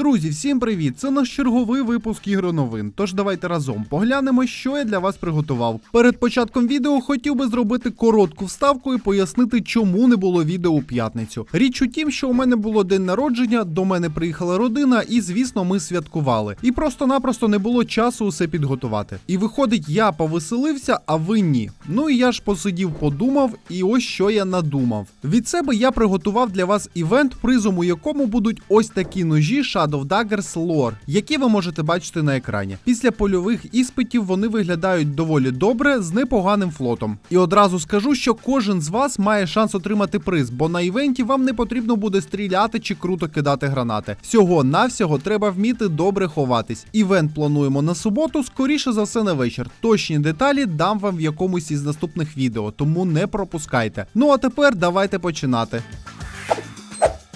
Друзі, всім привіт! Це наш черговий випуск ігроновин. Тож давайте разом поглянемо, що я для вас приготував. Перед початком відео хотів би зробити коротку вставку і пояснити, чому не було відео у п'ятницю. Річ у тім, що у мене було день народження, до мене приїхала родина, і звісно, ми святкували. І просто-напросто не було часу усе підготувати. І виходить, я повеселився, а ви ні. Ну і я ж посидів, подумав, і ось що я надумав. Від себе я приготував для вас івент, призом у якому будуть ось такі ножі Shadow Daggers Lore, які ви можете бачити на екрані. Після польових іспитів вони виглядають доволі добре з непоганим флотом. І одразу скажу, що кожен з вас має шанс отримати приз, бо на івенті вам не потрібно буде стріляти чи круто кидати гранати. Всього навсього треба вміти добре ховатись. Івент плануємо на суботу, скоріше за все на вечір. Точні деталі дам вам в якомусь із наступних відео, тому не пропускайте. Ну а тепер давайте починати.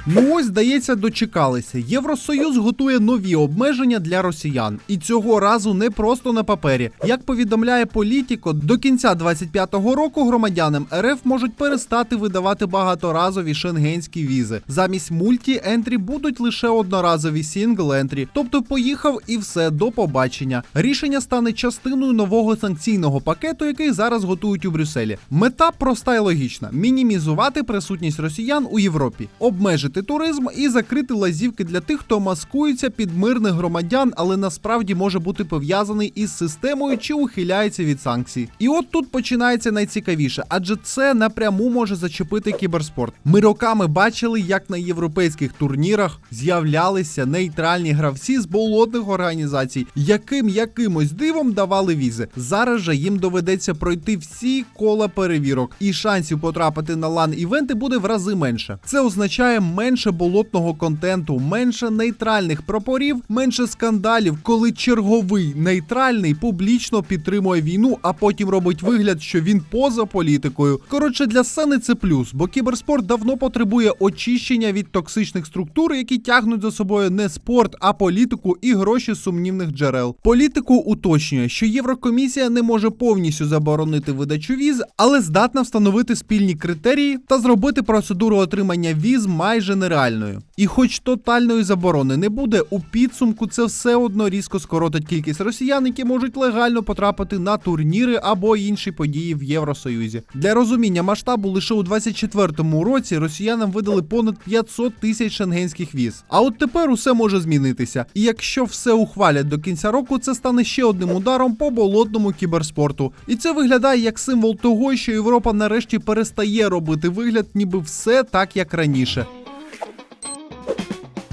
Ну ось, здається, дочекалися. Євросоюз готує нові обмеження для росіян, і цього разу не просто на папері. Як повідомляє Політіко, до кінця 25-го року громадянам РФ можуть перестати видавати багаторазові шенгенські візи. Замість мульті ентрі будуть лише одноразові сінгл ентрі. Тобто поїхав і все до побачення. Рішення стане частиною нового санкційного пакету, який зараз готують у Брюсселі. Мета проста і логічна: мінімізувати присутність росіян у Європі, обмежити туризм і закрити лазівки для тих, хто маскується під мирних громадян, але насправді може бути пов'язаний із системою чи ухиляється від санкцій. І от тут починається найцікавіше, адже це напряму може зачепити кіберспорт. Ми роками бачили, як на європейських турнірах з'являлися нейтральні гравці з болотних організацій, яким якимось дивом давали візи. Зараз же їм доведеться пройти всі кола перевірок, і шансів потрапити на лан івенти буде в рази менше. Це означає менше болотного контенту, менше нейтральних прапорів, менше скандалів, коли черговий нейтральний публічно підтримує війну, а потім робить вигляд, що він поза політикою. Коротше, для сцени це плюс, бо кіберспорт давно потребує очищення від токсичних структур, які тягнуть за собою не спорт, а політику і гроші сумнівних джерел. Політику уточнює, що Єврокомісія не може повністю заборонити видачу віз, але здатна встановити спільні критерії та зробити процедуру отримання віз майже нереальною. І хоч тотальної заборони не буде, у підсумку це все одно різко скоротить кількість росіян, які можуть легально потрапити на турніри або інші події в Євросоюзі. Для розуміння масштабу лише у 24-му році росіянам видали понад 500 тисяч шенгенських віз. А от тепер усе може змінитися. І якщо все ухвалять до кінця року, це стане ще одним ударом по болотному кіберспорту. І це виглядає як символ того, що Європа нарешті перестає робити вигляд, ніби все так як раніше.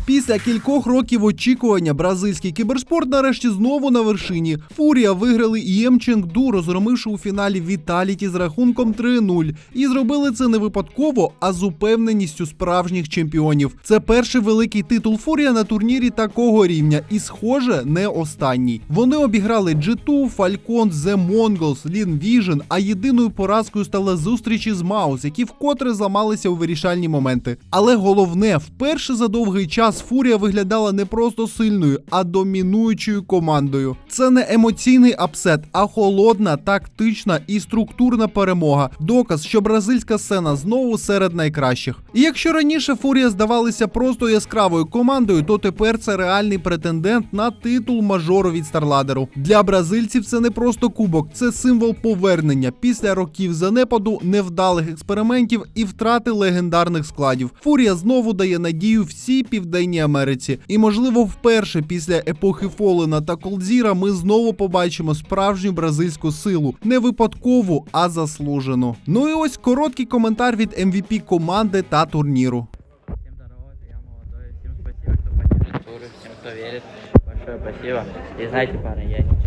Після кількох років очікування бразильський кіберспорт нарешті знову на вершині. Фурія виграли ІМ Ченгду, розгромивши у фіналі Віталіті з рахунком 3-0. І зробили це не випадково, а з упевненістю справжніх чемпіонів. Це перший великий титул Фурія на турнірі такого рівня, і, схоже, не останній. Вони обіграли G2, Falcon, The Mongols, Lean Vision, а єдиною поразкою стала зустріч із Маус, які вкотре зламалися у вирішальні моменти. Але головне, вперше за довгий час Фурія виглядала не просто сильною, а домінуючою командою. Це не емоційний апсет, а холодна, тактична і структурна перемога. Доказ, що бразильська сцена знову серед найкращих. І якщо раніше Фурія здавалися просто яскравою командою, то тепер це реальний претендент на титул мажору від Старладеру. Для бразильців це не просто кубок, це символ повернення після років занепаду, невдалих експериментів і втрати легендарних складів. Фурія знову дає надію всій південній Америці. І, можливо, вперше після епохи Фолена та Колдзіра ми знову побачимо справжню бразильську силу, не випадкову, а заслужену. Ну і ось короткий коментар від MVP команди та турніру. Всем спасибо, кто поддержит всем, кто верит. Большое спасибо. И знаете, парни, я не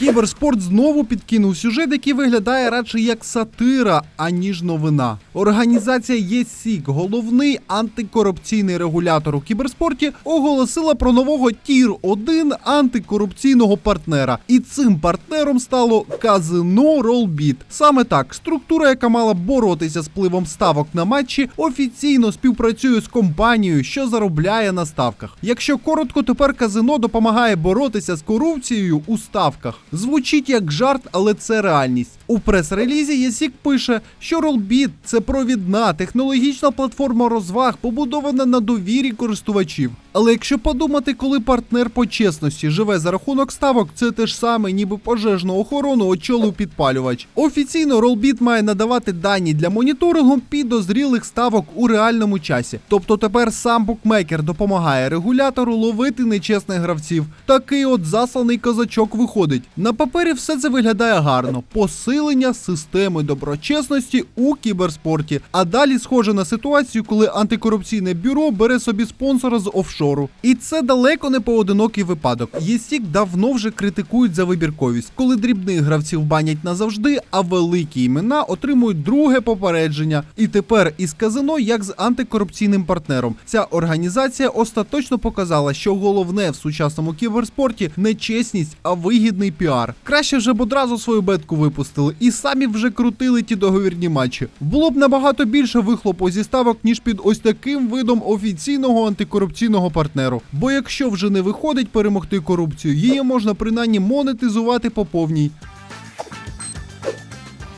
Кіберспорт знову підкинув сюжет, який виглядає радше як сатира, аніж новина. Організація ЄСІК, головний антикорупційний регулятор у кіберспорті, оголосила про нового тір 1 антикорупційного партнера. І цим партнером стало казино Ролбіт. Саме так, структура, яка мала боротися з пливом ставок на матчі, офіційно співпрацює з компанією, що заробляє на ставках. Якщо коротко, тепер казино допомагає боротися з корупцією у ставках. Звучить як жарт, але це реальність. У прес-релізі Єсік пише, що Rollbit – це провідна технологічна платформа розваг, побудована на довірі користувачів. Але якщо подумати, коли партнер по чесності живе за рахунок ставок, це те ж саме, ніби пожежну охорону очолив підпалювач. Офіційно Rollbit має надавати дані для моніторингу підозрілих ставок у реальному часі. Тобто тепер сам букмекер допомагає регулятору ловити нечесних гравців. Такий от засланий козачок виходить. На папері все це виглядає гарно. Посилення системи доброчесності у кіберспорті. А далі схоже на ситуацію, коли антикорупційне бюро бере собі спонсора з офшору. І це далеко не поодинокий випадок. ЄСІК давно вже критикують за вибірковість, коли дрібних гравців банять назавжди, а великі імена отримують друге попередження. І тепер із казино, як з антикорупційним партнером, ця організація остаточно показала, що головне в сучасному кіберспорті не чесність, а вигідний піар. Краще вже б одразу свою бетку випустили і самі вже крутили ті договірні матчі. Було б набагато більше вихлопу зі ставок, ніж під ось таким видом офіційного антикорупційного партнеру. Бо якщо вже не виходить перемогти корупцію, її можна принаймні монетизувати по повній.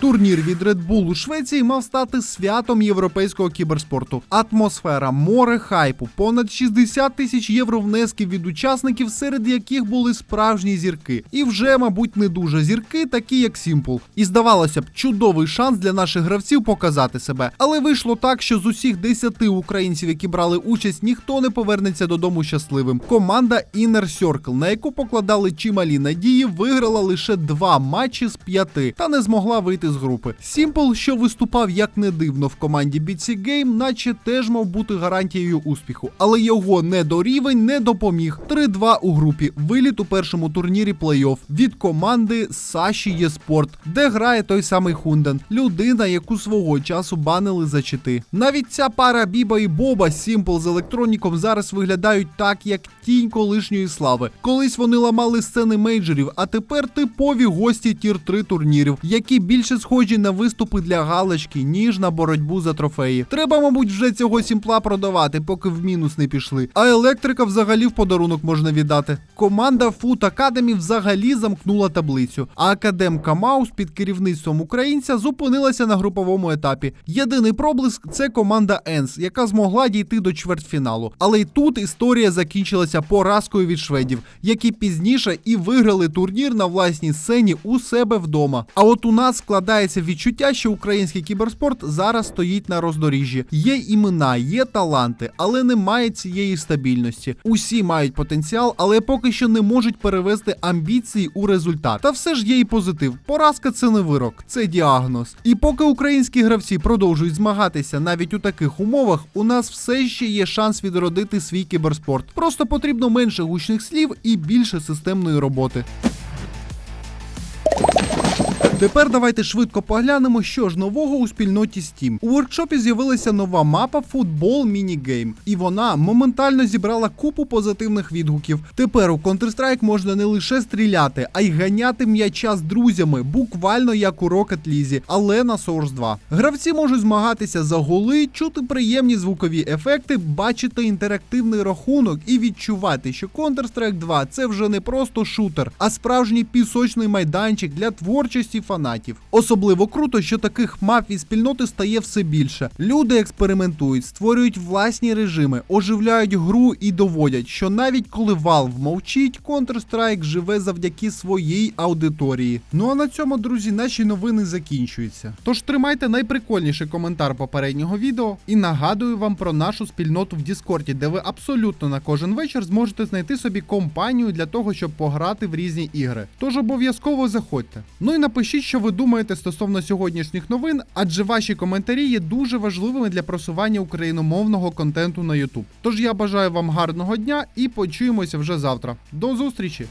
Турнір від Red Bull у Швеції мав стати святом європейського кіберспорту. Атмосфера, море хайпу, понад 60 тисяч євро внесків від учасників, серед яких були справжні зірки. І вже, мабуть, не дуже зірки, такі як Simple. І здавалося б, чудовий шанс для наших гравців показати себе. Але вийшло так, що з усіх 10 українців, які брали участь, ніхто не повернеться додому щасливим. Команда Inner Circle, на яку покладали чималі надії, виграла лише два матчі з п'яти та не змогла вийти з групи. Simple, що виступав як не дивно в команді BC Game, наче теж мав бути гарантією успіху, але його недорівень не допоміг. 3-2 у групі. Виліт у першому турнірі плей-офф від команди Саші Єспорт, де грає той самий Хунден, людина, яку свого часу банили за чити. Навіть ця пара Біба і Боба Simple з електроніком зараз виглядають так, як тінь колишньої слави. Колись вони ламали сцени мейджорів, а тепер типові гості тір 3 турнірів, які більше схожі на виступи для галочки, ніж на боротьбу за трофеї. Треба, мабуть, вже цього сімпла продавати, поки в мінус не пішли. А електрика взагалі в подарунок можна віддати. Команда Food Academy взагалі замкнула таблицю. А академка Маус під керівництвом українця зупинилася на груповому етапі. Єдиний проблиск це команда Енс, яка змогла дійти до чвертьфіналу. Але й тут історія закінчилася поразкою від шведів, які пізніше і виграли турнір на власній сцені у себе вдома. А от у нас складається відчуття, що український кіберспорт зараз стоїть на роздоріжжі. Є імена, є таланти, але немає цієї стабільності. Усі мають потенціал, але поки що не можуть перевести амбіції у результат. Та все ж є і позитив. Поразка це не вирок, це діагноз. І поки українські гравці продовжують змагатися навіть у таких умовах, у нас все ще є шанс відродити свій кіберспорт. Просто потрібно менше гучних слів і більше системної роботи. Тепер давайте швидко поглянемо, що ж нового у спільноті Steam. У воркшопі з'явилася нова мапа футбол мінігейм, і вона моментально зібрала купу позитивних відгуків. Тепер у Counter-Strike можна не лише стріляти, а й ганяти м'яча з друзями, буквально як у Rocket League, але на Source 2. Гравці можуть змагатися за голи, чути приємні звукові ефекти, бачити інтерактивний рахунок і відчувати, що Counter-Strike 2 це вже не просто шутер, а справжній пісочний майданчик для творчості фанатів. Особливо круто, що таких мап і спільноти стає все більше. Люди експериментують, створюють власні режими, оживляють гру і доводять, що навіть коли Valve мовчить, Counter-Strike живе завдяки своїй аудиторії. Ну а на цьому, друзі, наші новини закінчуються. Тож тримайте найприкольніший коментар попереднього відео і нагадую вам про нашу спільноту в Діскорді, де ви абсолютно на кожен вечір зможете знайти собі компанію для того, щоб пограти в різні ігри. Тож обов'язково заходьте. Ну і що ви думаєте стосовно сьогоднішніх новин, адже ваші коментарі є дуже важливими для просування україномовного контенту на YouTube. Тож я бажаю вам гарного дня і почуємося вже завтра. До зустрічі!